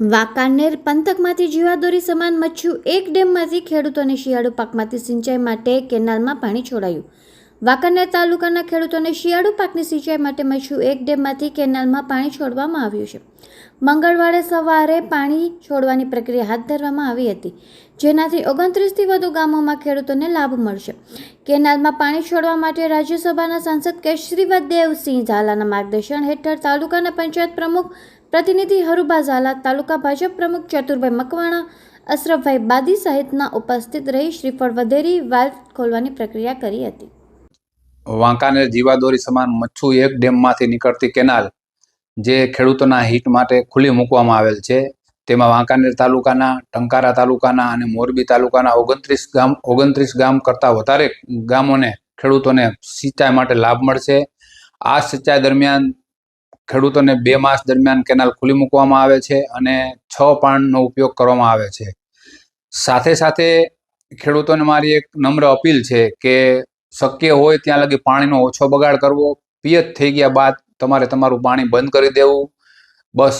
વાંકાનેર પંથકમાંથી જીવાદોરી સમાન મચ્છુ એક ડેમમાંથી ખેડૂતોને શિયાળુ પાકમાંથી સિંચાઈ માટે કેનાલમાં પાણી છોડાયું. વાંકાનેર તાલુકાના ખેડૂતોને શિયાળુ પાકની સિંચાઈ માટે મચ્છુ એક ડેમમાંથી કેનાલમાં પાણી છોડવામાં આવ્યું છે. મંગળવારે સવારે પાણી છોડવાની પ્રક્રિયા હાથ ધરવામાં આવી હતી. જેનાથી ઓગણત્રીસથી વધુ ગામોમાં ખેડૂતોને લાભ મળશે. કેનાલમાં પાણી છોડવા માટે રાજ્યસભાના સાંસદ કેશરીવત દેવસિંહ ઝાલાના માર્ગદર્શન હેઠળ તાલુકાના પંચાયત પ્રમુખ પ્રતિનિધિ હરુભા ઝાલા તાલુકા ભાજપ પ્રમુખ ચતુરભાઈ મકવાણા, અશરફભાઈ બાદી સહિતના ઉપસ્થિત રહી શ્રીફળ વધેરી વાલ્વ ખોલવાની પ્રક્રિયા કરી હતી. વાંકાનેર જીવાદોરી સમાન મચ્છુ એક ડેમમાંથી નીકળતી કેનાલ, જે ખેડૂતોના હિત માટે ખુલ્લી મૂકવામાં આવેલ છે. તેમાં વાંકાનેર તાલુકાના, ટંકારા તાલુકાના અને મોરબી તાલુકાના ઓગણત્રીસ ગામ ઓગણત્રીસ ગામ કરતાં વધારે ગામોને ખેડૂતોને સિંચાઈ માટે લાભ મળશે. આ સિંચાઈ દરમિયાન ખેડૂતોને બે માસ દરમિયાન કેનાલ ખુલ્લી મૂકવામાં આવે છે અને છ પાણનો ઉપયોગ કરવામાં આવે છે. સાથે સાથે ખેડૂતોને મારી એક નમ્ર અપીલ છે કે શક્ય હોય ત્યાં લગી પાણીનો ઓછો બગાડ કરવો. પિયત થઈ ગયા બાદ તમારે તમારું પાણી બંધ કરી દેવું. બસ